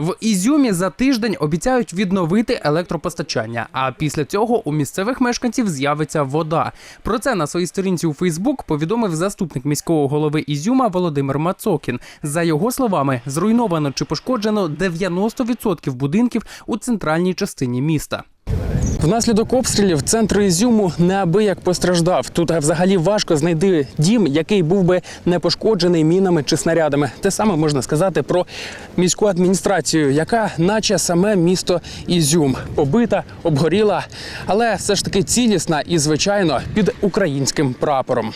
В Ізюмі за тиждень обіцяють відновити електропостачання. А після цього у місцевих мешканців з'явиться вода. Про це на своїй сторінці у Фейсбук повідомив заступник міського голови Ізюма Володимир Мацокін. За його словами, зруйновано чи пошкоджено 90% будинків у центральній частині міста. Внаслідок обстрілів центр Ізюму неабияк постраждав. Тут взагалі важко знайти дім, який був би не пошкоджений мінами чи снарядами. Те саме можна сказати про міську адміністрацію, яка, наче саме місто Ізюм, побита, обгоріла, але все ж таки цілісна і, звичайно, під українським прапором.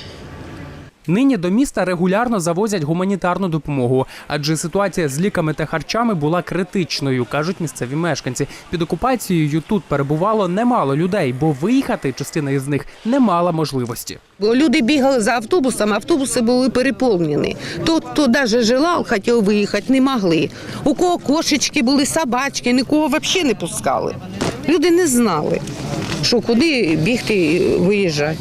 Нині до міста регулярно завозять гуманітарну допомогу, адже ситуація з ліками та харчами була критичною, кажуть місцеві мешканці. Під окупацією тут перебувало немало людей, бо виїхати частина із них не мала можливості. Бо Люди бігали за автобусами, автобуси були переповнені. Хто, хто навіть желав, хотів виїхати, не могли. У кого кошечки були, собачки, нікого взагалі не пускали. Люди не знали, що куди бігти виїжджати.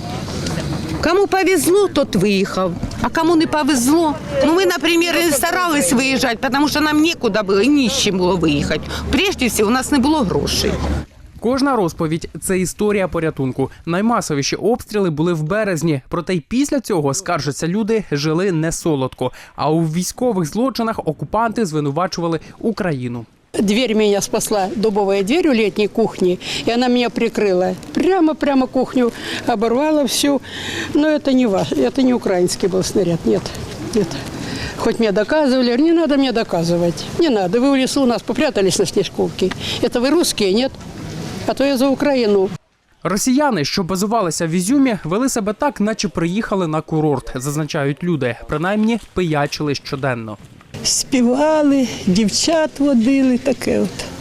Кому повезло, тот виїхав. А кому не повезло, ну ми, наприклад, не старались виїжджати, тому що нам нікуди було і ні з чим було виїхати. Прежде всього, у нас не було грошей. Кожна розповідь це історія порятунку. Наймасовіші обстріли були в березні. Проте й після цього скаржаться люди жили не солодко. А у військових злочинах окупанти звинувачували Україну. Дверь меня спасла, дубовая дверь у летней кухни, и она меня прикрыла Прямо-прямо кухню оборвала всю. Но это не ваш, это не украинский был снаряд, нет, нет. Хоть мне доказывали, не надо мне доказывать, не надо. Вы в лесу у нас попрятались на снежковке. Это вы русские, нет? А то я за Украину. Росіяни, що базувалися в Ізюмі, вели себе так, наче приїхали на курорт, зазначають люди. Принаймні пиячили щоденно. співали, дівчат водили, таке от.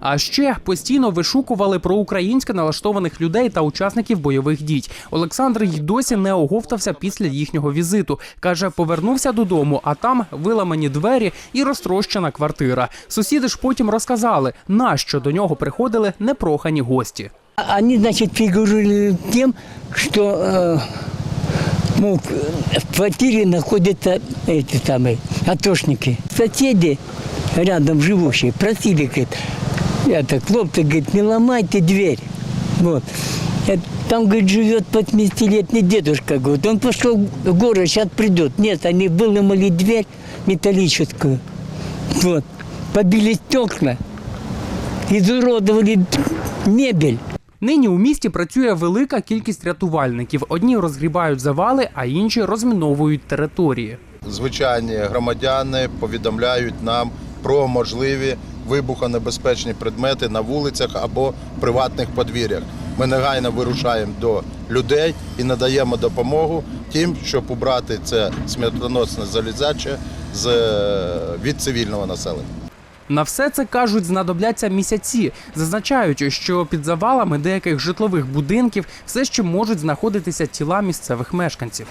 А ще постійно вишукували проукраїнське налаштованих людей та учасників бойових дій. Олександр й досі не оговтався після їхнього візиту. каже, повернувся додому, а там виламані двері і розтрощена квартира. Сусіди ж потім розказали, нащо до нього приходили непрохані гості. Они, значит, фигурировали тем, что э, мол, в квартире находятся эти самые атошники. Соседи рядом живущие просили, говорит, это, хлопцы, говорит, не ломайте дверь. Вот. Э, Там, говорит, живет 80-летний дедушка, говорит, он пошел в город, сейчас придет. Нет, они выломали дверь металлическую. Вот. Побили стекла, изуродовали мебель. Нині у місті працює велика кількість рятувальників. Одні розгрібають завали, а інші розміновують території. звичайні громадяни повідомляють нам про можливі вибухонебезпечні предмети на вулицях або приватних подвір'ях. Ми негайно вирушаємо до людей і надаємо допомогу тим, щоб убрати це смертоносне залізяче з від цивільного населення. На все це кажуть, знадобляться місяці. Зазначають, що під завалами деяких житлових будинків все ще можуть знаходитися тіла місцевих мешканців.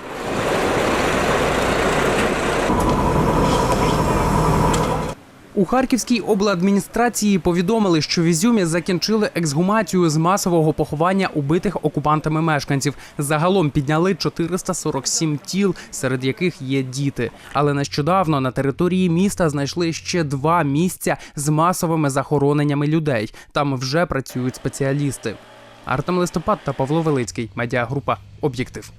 У Харківській обладміністрації повідомили, що в Ізюмі закінчили ексгумацію з масового поховання убитих окупантами мешканців. Загалом підняли 447 тіл, серед яких є діти. Але нещодавно на території міста знайшли ще два місця з масовими захороненнями людей. Там вже працюють спеціалісти. Артем Листопад та Павло Велицький. Медіагрупа Об'єктив.